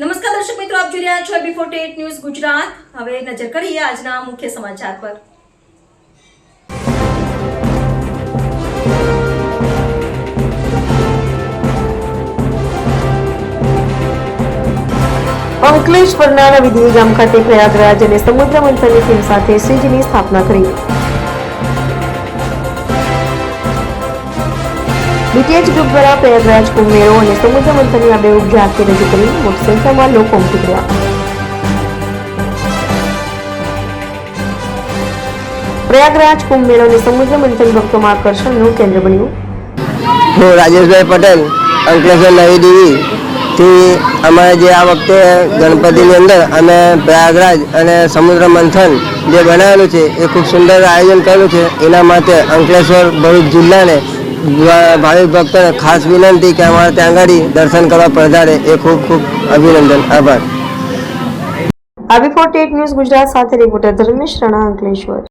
નમસ્કાર દર્શક મિત્રો, આપ જોઈ રહ્યા છો B forty eight news Gujarat. હવે નજર કરીએ આજના મુખ્ય સમાચાર પર. અંકલેશ્વરના નવી ગામ ખાતે પ્રયાગરાજ અને સમુદ્ર મંથનની થીમ સાથે શ્રીજીની સ્થાપના કરી. બીટીએચ ગ્રુપ દ્વારા પ્રયાગરાજ કુંભ મેળો અને સમુદ્ર મંથનની આબેહૂબ ઝાંખી રજૂ કરી મોટી સંખ્યામાં લોકો ઉમટી પડ્યા પ્રયાગરાજ કુંભ મેળો અને સમુદ્ર મંથન ભક્તોમાં આકર્ષણનું કેન્દ્ર બન્યું. હું રાજેશભાઈ પટેલ, અંકલેશ્વર નવી દેવી થી અમારે જે આ વખતે ગણપતિની અંદર અમે પ્રયાગરાજ અને સમુદ્ર મંથન જે બનાવેલું છે, એ ખૂબ સુંદર આયોજન કરેલું છે. એના માટે અંકલેશ્વર ભરૂચ જિલ્લાને ભાવિક ભક્તોને ખાસ વિનંતી કે અમારે ત્યાં આગળ દર્શન કરવા પધારે. એ ખૂબ ખૂબ અભિનંદન, આભાર. આવી ફોર્ટી ન્યૂઝ ગુજરાત સાથે રિપોર્ટર ધર્મેશ રણા અંકલેશ્વર.